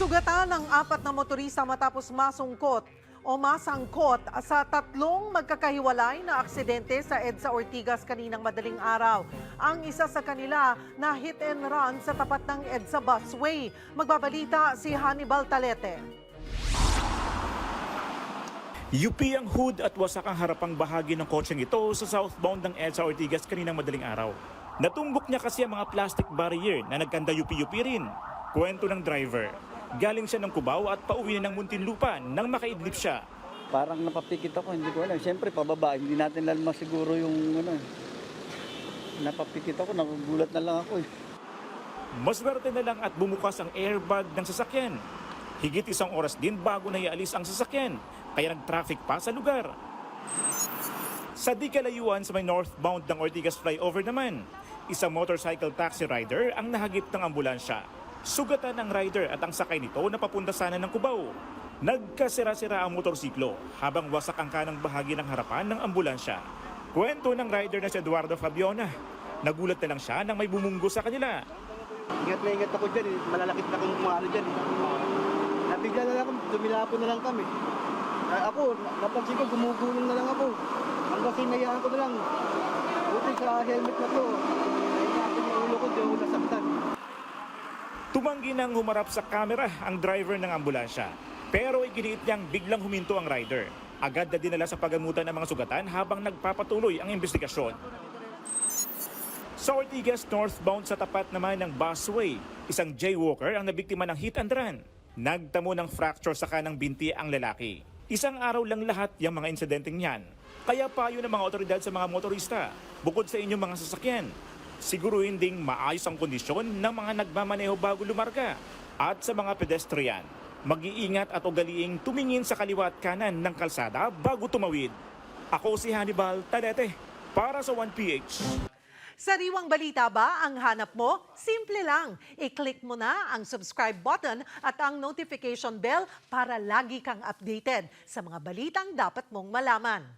Sugatan ng apat na motorista matapos masungkot o masangkot sa tatlong magkakahiwalay na aksidente sa EDSA Ortigas kaninang madaling araw. Ang isa sa kanila na hit and run sa tapat ng EDSA busway. Magbabalita si Hannibal Talete. UP ang hood at wasak ang harapang bahagi ng kotseng ito sa southbound ng EDSA Ortigas kaninang madaling araw. Natumbok niya kasi ang mga plastic barrier na nagkanda UP-UP rin. Kwento ng driver. Galing siya ng Cubao at pauwi na ng Muntinlupa nang makaidlip siya. Parang napapikit ako, hindi ko alam. Siyempre, pababa, hindi natin alam siguro yung ano. Napapikit ako, nagugulat na lang ako eh. Maswerte na lang at bumukas ang airbag ng sasakyan. Higit isang oras din bago na ialis ang sasakyan, kaya nag-traffic pa sa lugar. Sa di kalayuan sa may northbound ng Ortigas flyover naman, isang motorcycle taxi rider ang nahagip ng ambulansya. Sugatan ang rider at ang sakay nito na papunta sana ng Cubao. Nagkasira-sira ang motorsiklo habang wasak ang kanang bahagi ng harapan ng ambulansya. Kwento ng rider na si Eduardo Fabiona. Nagulat na lang siya nang may bumunggo sa kanila. Ingat na ingat ako dyan eh. Malalakit na kung ano dyan eh. Nabigla na lang ako, dumilapo na lang kami. Ah, ako, na- napansin ko, gumugulong na lang ako. Hanggang sinayaan ko na lang. Buti sa helmet na to. Ay natin yung ulo ko, di ako nasaktan. Tumanggi nang humarap sa kamera ang driver ng ambulansya. Pero iginiit niyang biglang huminto ang rider. Agad na dinala sa pagamutan ng mga sugatan habang nagpapatuloy ang investigasyon. Sa Ortigas northbound sa tapat naman ng busway, isang jaywalker ang nabiktima ng hit and run. Nagtamo ng fracture sa kanang binti ang lalaki. Isang araw lang lahat yung mga insidenteng yan. Kaya payo ng mga otoridad sa mga motorista, bukod sa inyong mga sasakyan, siguruhin ding maayos ang kondisyon ng mga nagmamaneho bago lumarga at sa mga pedestrian. Mag-iingat at ugaliing tumingin sa kaliwa at kanan ng kalsada bago tumawid. Ako si Hannibal Tadete para sa 1PH. Sariwang balita ba ang hanap mo? Simple lang. I-click mo na ang subscribe button at ang notification bell para lagi kang updated sa mga balitang dapat mong malaman.